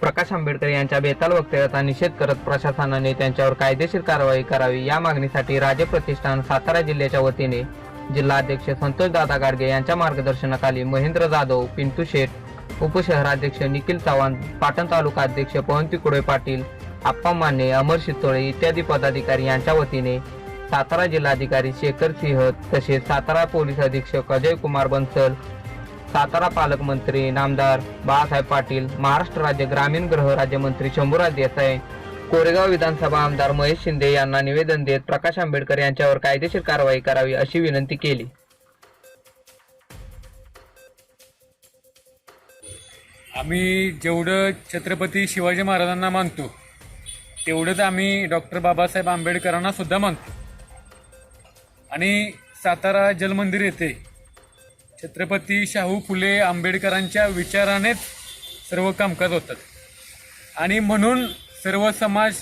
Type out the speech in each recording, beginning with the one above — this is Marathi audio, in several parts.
प्रकाश आंबेडकर यांच्या बेताल वक्तव्याचा निषेध करत प्रशासनाने त्यांच्यावर कायदेशीर कारवाई करावी या मागणीसाठी राजे प्रतिष्ठान सातारा जिल्ह्याच्या वतीने जिल्हाध्यक्ष संतोष दादा गाडगे यांच्या मार्गदर्शनाखाली महेंद्र जाधव पिंटू शेठ उपशहराध्यक्ष निखिल चव्हाण पाटण तालुका अध्यक्ष पवन तिकुडे पाटील आप्पा माने अमर शितोळे इत्यादी पदाधिकारी यांच्या वतीने सातारा जिल्हाधिकारी शेखर सिंह तसेच सातारा पोलीस अधीक्षक अजय कुमार बन्सल सातारा पालकमंत्री नामदार बाळासाहेब पाटील महाराष्ट्र राज्य ग्रामीण गृह राज्यमंत्री शंभूराज देसाई कोरेगाव विधानसभा आमदार महेश शिंदे यांना निवेदन देत प्रकाश आंबेडकर यांच्यावर कायदेशीर कारवाई करावी अशी विनंती केली. आम्ही जेवढं छत्रपती शिवाजी महाराजांना मानतो तेवढंच आम्ही डॉक्टर बाबासाहेब आंबेडकरांना सुद्धा मानतो. आणि सातारा जलमंदिर येथे छत्रपती शाहू फुले आंबेडकरांच्या विचारानेच सर्व कामकाज होतात. आणि म्हणून सर्व समाज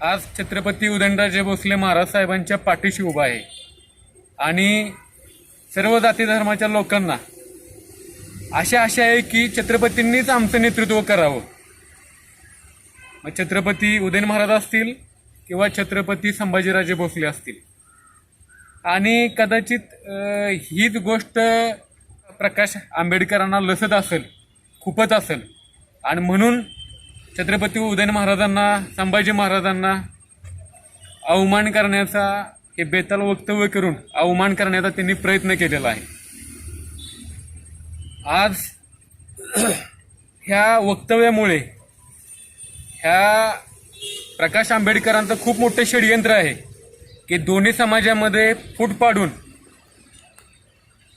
आज छत्रपती उदयनराजे भोसले महाराज साहेबांच्या पाठीशी उभा आहे. आणि सर्व जाती धर्माच्या लोकांना आशा अशा आहे की छत्रपतींनीच आमचं नेतृत्व करावं. मग छत्रपती उदयन महाराज असतील किंवा छत्रपती संभाजीराजे भोसले असतील. आणि कदाचित हीच गोष्ट प्रकाश आंबेडकरांना लसत असेल खूपच असेल. आणि म्हणून छत्रपती उदयन महाराजांना संभाजी महाराजांना अवमान करण्याचा हे बेताल वक्तव्य करून अवमान करण्याचा त्यांनी प्रयत्न केलेला आहे. आज ह्या वक्तव्यामुळे ह्या प्रकाश आंबेडकरांचं खूप मोठं षडयंत्र आहे. की दोन्ही समाजामध्ये फूट पाडून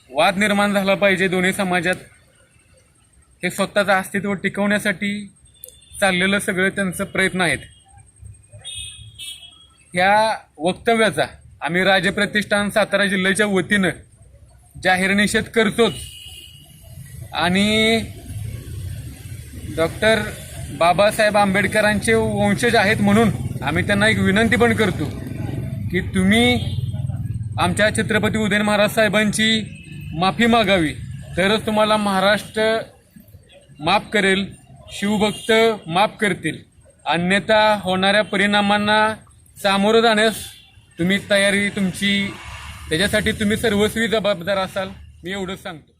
वाद निर्माण झाला पाहिजे दोन्ही समाजात. हे स्वतःचं अस्तित्व टिकवण्यासाठी चाललेलं सगळं त्यांचं प्रयत्न आहेत. ह्या वक्तव्याचा आम्ही राजप्रतिष्ठान सातारा जिल्ह्याच्या वतीनं जाहीर निषेध करतोच. आणि डॉक्टर बाबासाहेब आंबेडकरांचे वंशज आहेत म्हणून आम्ही त्यांना एक विनंती पण करतो. की तुम्ही आमच्या छत्रपती उदयन महाराज साहेबांची माफी मागावी. तरच तुम्हाला महाराष्ट्र माफ करेल शिवभक्त माफ करतील. अन्यथा होणाऱ्या परिणामांना सामोरं जाण्यास तुम्ही तयारी तुमची त्याच्यासाठी तुम्ही सर्वस्वी जबाबदार असाल मी एवढंच सांगतो.